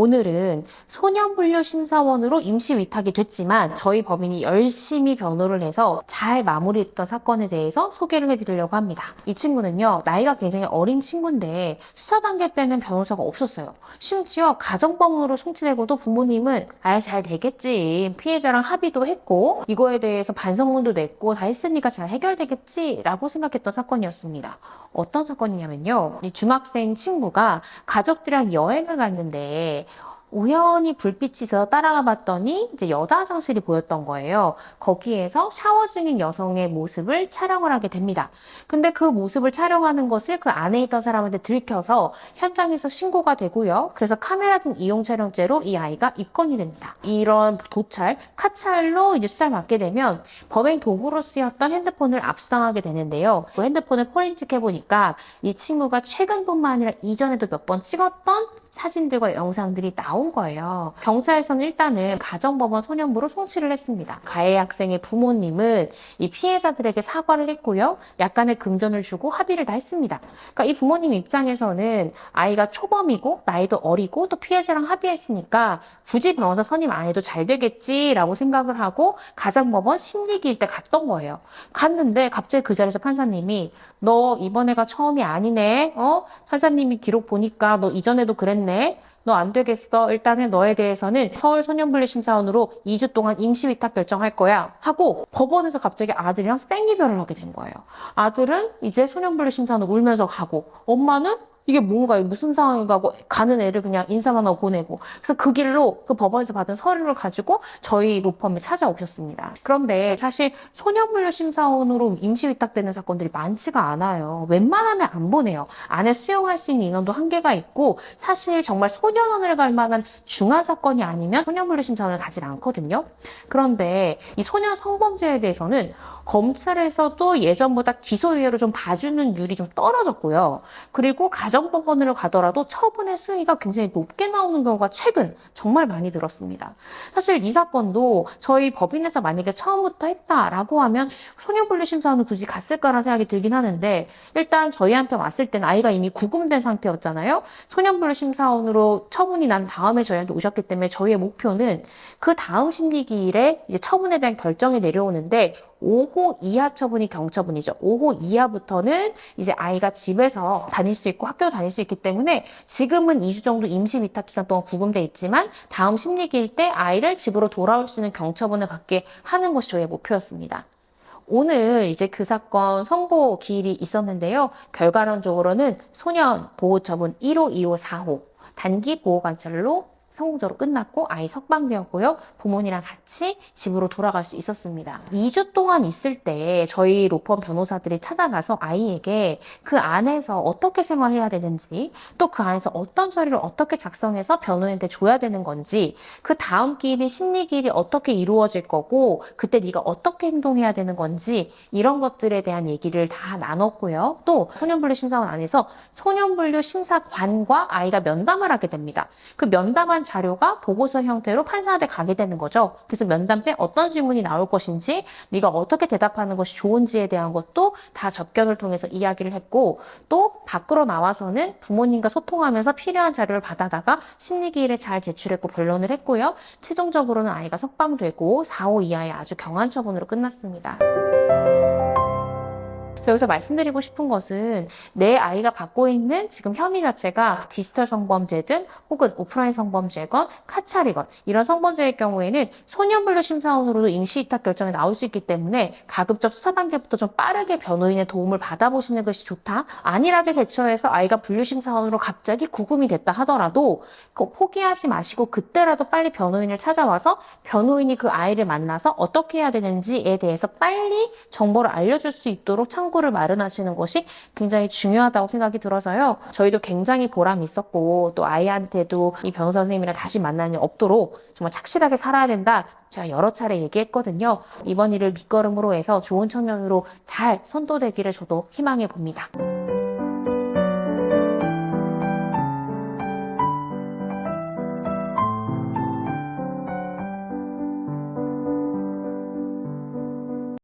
오늘은 소년분류 심사원으로 임시 위탁이 됐지만 저희 법인이 열심히 변호를 해서 잘 마무리했던 사건에 대해서 소개를 해드리려고 합니다. 이 친구는요, 나이가 굉장히 어린 친구인데 수사 단계 때는 변호사가 없었어요. 심지어 가정법원으로 송치되고도 부모님은 아예 잘 되겠지. 피해자랑 합의도 했고 이거에 대해서 반성문도 냈고 다 했으니까 잘 해결되겠지라고 생각했던 사건이었습니다. 어떤 사건이냐면요. 이 중학생 친구가 가족들이랑 여행을 갔는데 우연히 불빛이 있어서 따라가 봤더니 이제 여자 화장실이 보였던 거예요. 거기에서 샤워 중인 여성의 모습을 촬영을 하게 됩니다. 근데 그 모습을 촬영하는 것을 그 안에 있던 사람한테 들켜서 현장에서 신고가 되고요. 그래서 카메라 등 이용 촬영죄로 이 아이가 입건이 됩니다. 이런 도찰, 카찰로 이제 수사를 받게 되면 범행 도구로 쓰였던 핸드폰을 압수당하게 되는데요. 그 핸드폰을 포렌식 해 보니까 이 친구가 최근뿐만 아니라 이전에도 몇 번 찍었던 사진들과 영상들이 나온 거예요. 경찰에서는 일단은 가정법원 소년부로 송치를 했습니다. 가해 학생의 부모님은 이 피해자들에게 사과를 했고요. 약간의 금전을 주고 합의를 다 했습니다. 그러니까 이 부모님 입장에서는 아이가 초범이고 나이도 어리고 또 피해자랑 합의했으니까 굳이 변호사 선임 안 해도 잘 되겠지라고 생각을 하고 가정법원 심리기일 때 갔던 거예요. 갔는데 갑자기 그 자리에서 판사님이 너 이번에가 처음이 아니네. 어? 판사님이 기록 보니까 너 이전에도 그랬 네. 너 안 되겠어. 일단은 너에 대해서는 서울 소년분리심사원으로 2주 동안 임시위탁 결정할 거야. 하고 법원에서 갑자기 아들이랑 생이별을 하게 된 거예요. 아들은 이제 소년분리심사원으로 울면서 가고 엄마는 이게 뭔가 무슨 상황인가 하고 가는 애를 그냥 인사만 하고 보내고 그래서 그 길로 그 법원에서 받은 서류를 가지고 저희 로펌에 찾아오셨습니다. 그런데 사실 소년분류 심사원으로 임시 위탁되는 사건들이 많지가 않아요. 웬만하면 안 보내요. 안에 수용할 수 있는 인원도 한계가 있고 사실 정말 소년원을 갈 만한 중한 사건이 아니면 소년분류 심사원을 가지 않거든요. 그런데 이 소년 성범죄에 대해서는 검찰에서도 예전보다 기소유예로 좀 봐주는 율이 좀 떨어졌고요. 그리고 가정 법원으로 가더라도 처분의 수위가 굉장히 높게 나오는 경우가 최근 정말 많이 들었습니다. 사실 이 사건도 저희 법인에서 만약에 처음부터 했다라고 하면 소년분리심사원을 굳이 갔을까라는 생각이 들긴 하는데 일단 저희한테 왔을 때는 아이가 이미 구금된 상태였잖아요. 소년분리심사원으로 처분이 난 다음에 저희한테 오셨기 때문에 저희의 목표는 그 다음 심리기일에 이제 처분에 대한 결정이 내려오는데 5호 이하 처분이 경처분이죠. 5호 이하부터는 이제 아이가 집에서 다닐 수 있고 학교 다닐 수 있기 때문에 지금은 2주 정도 임시 위탁 기간 동안 구금돼 있지만 다음 심리기일 때 아이를 집으로 돌아올 수 있는 경처분을 받게 하는 것이 저희의 목표였습니다. 오늘 이제 그 사건 선고 기일이 있었는데요. 결과론적으로는 소년 보호 처분 1호, 2호, 4호 단기 보호 관찰로 성공적으로 끝났고 아이 석방되었고요. 부모님이랑 같이 집으로 돌아갈 수 있었습니다. 2주 동안 있을 때 저희 로펌 변호사들이 찾아가서 아이에게 그 안에서 어떻게 생활해야 되는지 또 그 안에서 어떤 서류를 어떻게 작성해서 변호인한테 줘야 되는 건지 그 다음 기일이 심리 기일이 어떻게 이루어질 거고 그때 네가 어떻게 행동해야 되는 건지 이런 것들에 대한 얘기를 다 나눴고요. 또 소년분류 심사원 안에서 소년분류 심사관과 아이가 면담을 하게 됩니다. 그 면담한 자료가 보고서 형태로 판사한테 가게 되는 거죠. 그래서 면담 때 어떤 질문이 나올 것인지, 네가 어떻게 대답하는 것이 좋은지에 대한 것도 다 접견을 통해서 이야기를 했고, 또 밖으로 나와서는 부모님과 소통하면서 필요한 자료를 받아다가 심리기일에 잘 제출했고 변론을 했고요. 최종적으로는 아이가 석방되고 4호 이하의 아주 경한 처분으로 끝났습니다. 저 여기서 말씀드리고 싶은 것은 내 아이가 받고 있는 지금 혐의 자체가 디지털 성범죄든 혹은 오프라인 성범죄건 카찰이건 이런 성범죄의 경우에는 소년분류 심사원으로도 임시 위탁 결정이 나올 수 있기 때문에 가급적 수사 단계부터 좀 빠르게 변호인의 도움을 받아보시는 것이 좋다. 안일하게 대처해서 아이가 분류 심사원으로 갑자기 구금이 됐다 하더라도 포기하지 마시고 그때라도 빨리 변호인을 찾아와서 변호인이 그 아이를 만나서 어떻게 해야 되는지에 대해서 빨리 정보를 알려줄 수 있도록 창구를 마련하시는 것이 굉장히 중요하다고 생각이 들어서요. 저희도 굉장히 보람이 있었고 또 아이한테도 이 변호사 선생님이랑 다시 만나는 일 없도록 정말 착실하게 살아야 된다. 제가 여러 차례 얘기했거든요. 이번 일을 밑거름으로 해서 좋은 청년으로 잘 선도되기를 저도 희망해 봅니다.